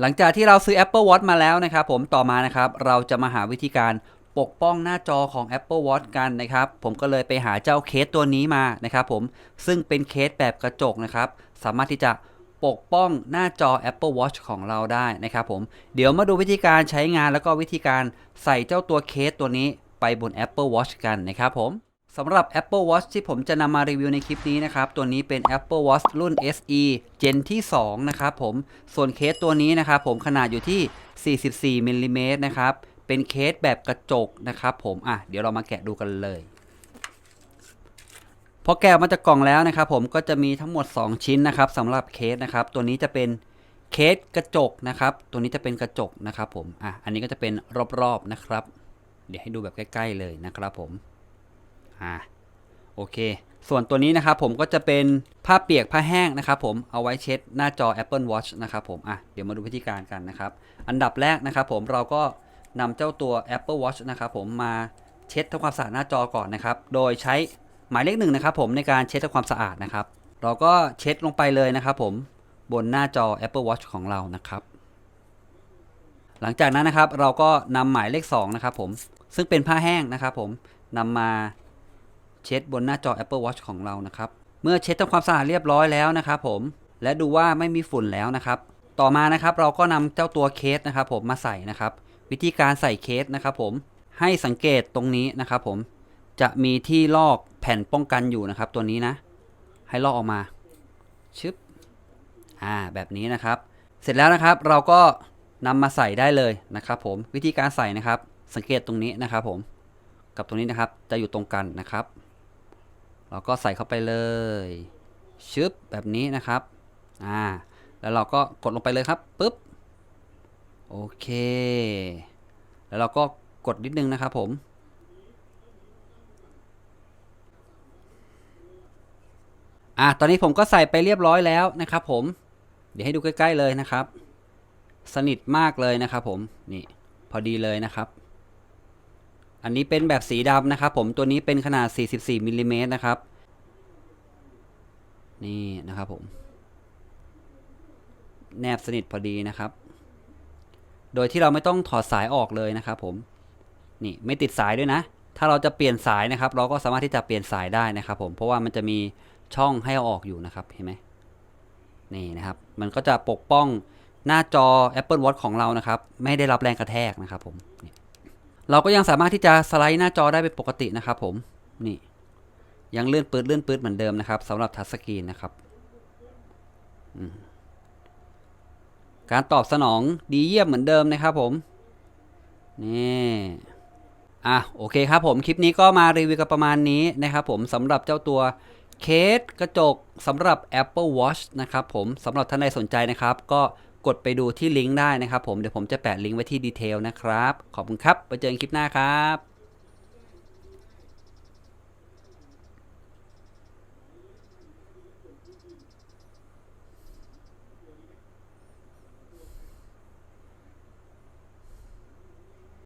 หลังจากที่เราซื้อ Apple Watch มาแล้วนะครับผมต่อมานะครับเราจะมาหาวิธีการปกป้องหน้าจอของ Apple Watch กันนะครับ ผมก็เลยไปหาเจ้าเคสตัวนี้มานะครับผมซึ่งเป็นเคสแบบกระจกนะครับ สามารถที่จะปกป้องหน้าจอ Apple Watch ของเราได้นะครับผมเดี๋ยวมาดูวิธีการใช้งานแล้วก็วิธีการใส่เจ้าตัวเคสตัวนี้ไปบน Apple Watch กันนะครับผม สำหรับ Apple Watch ที่ผมจะนำมารีวิวในคลิปนี้นะครับ ตัวนี้เป็น Apple Watch รุ่น SE Gen ที่ 2 นะครับผม ส่วนเคสตัวนี้นะครับผมขนาดอยู่ที่ 44มิลลิเมตรนะครับ เป็นเคสแบบกระจกนะครับผม อะ เดี๋ยวเรามาแกะดูกันเลยพอแกะมาจากกล่องแล้วนะครับผมก็จะมีทั้งหมด 2 ชิ้นนะครับสำหรับเคสนะครับ ตัวนี้จะเป็นเคสกระจกนะครับ ตัวนี้จะเป็นกระจกนะครับผม อะ อันนี้ก็จะเป็นรอบๆนะครับ เดี๋ยวให้ดูแบบใกล้ ๆ เลยนะครับผม อ่าโอเค ส่วนตัวนี้นะครับผมก็จะเป็นผ้าเปียกผ้าแห้งนะครับผมเอาไว้เช็ดหน้าจอ Apple Watch นะครับผมอะเดี๋ยวมาดูวิธีการกันนะครับ อันดับแรกนะครับผมเราก็นำเจ้าตัว Apple Watch นะครับผมมาเช็ดทำความสะอาดหน้าจอก่อนนะครับ โดยใช้หมายเลขหนึ่งนะครับผมในการเช็ดทำความสะอาดนะครับ เราก็เช็ดลงไปเลยนะครับผมบนหน้าจอ Apple Watch ของเรานะครับ หลังจากนั้นนะครับเราก็นำหมายเลข2นะครับผมซึ่งเป็นผ้าแห้งนะครับผมนำมา เช็ดบนหน้าจอ Apple Watch ของเรานะครับ เมื่อเช็ดทำความสะอาดเรียบร้อยแล้วนะครับผม และดูว่าไม่มีฝุ่นแล้วนะครับ ต่อมานะครับเราก็นำเจ้าตัวเคสนะครับผมมาใส่นะครับ วิธีการใส่เคสนะครับผม ให้สังเกตตรงนี้นะครับผม จะมีที่ลอกแผ่นป้องกันอยู่นะครับตัวนี้นะ ให้ลอกออกมา ชึบ อ่า แบบนี้นะครับ เสร็จแล้วนะครับเราก็นำมาใส่ได้เลยนะครับผม วิธีการใส่นะครับ สังเกตตรงนี้นะครับผม กับตรงนี้นะครับ จะอยู่ตรงกันนะครับ เราก็ใส่เข้าไปเลยชึบแบบนี้นะครับอ่าแล้วเราก็กดลงไปเลยครับปุ๊บโอเค แล้วเราก็กดนิดนึงนะครับผมอะตอนนี้ผมก็ใส่ไปเรียบร้อยแล้วนะครับผม เดี๋ยวให้ดูใกล้ ๆเลยนะครับ สนิทมากเลยนะครับผม นี่ พอดีเลยนะครับ อันนี้เป็นแบบสีดำนะครับผมตัวนี้เป็นขนาด 44มิลลิเมตรนะครับ นี่นะครับผม แนบสนิทพอดีนะครับ โดยที่เราไม่ต้องถอดสายออกเลยนะครับผมนี่ไม่ติดสายด้วยนะ ถ้าเราจะเปลี่ยนสายนะครับ เราก็สามารถที่จะเปลี่ยนสายได้นะครับ ผมเพราะว่ามันจะมีช่องให้เอาออกอยู่นะครับเห็นไหมนี่นะครับ มันก็จะปกป้องหน้าจอ Apple Watch ของเรานะครับ ไม่ได้รับแรงกระแทกนะครับผมนี่ เราก็ยังสามารถที่จะสไลด์หน้าจอได้เป็นปกตินะครับผมนี่ยังเลื่อนปืดเลื่อนปืดเหมือนเดิมนะครับสำหรับทัชสกรีนนะครับการตอบสนองดีเยี่ยมเหมือนเดิมนะครับผมนี่อะโอเคครับผมคลิปนี้ก็มารีวิวกันประมาณนี้นะครับผมสำหรับเจ้าตัวเคสกระจกสำหรับ Apple Watch นะครับผมสำหรับท่านใดสนใจนะครับ ก็ กดไปดูที่ลิงก์ได้นะครับผมเดี๋ยวผมจะแปะลิงก์ไว้ที่ดีเทลนะครับ ขอบคุณครับ ไปเจอกันคลิปหน้าครับ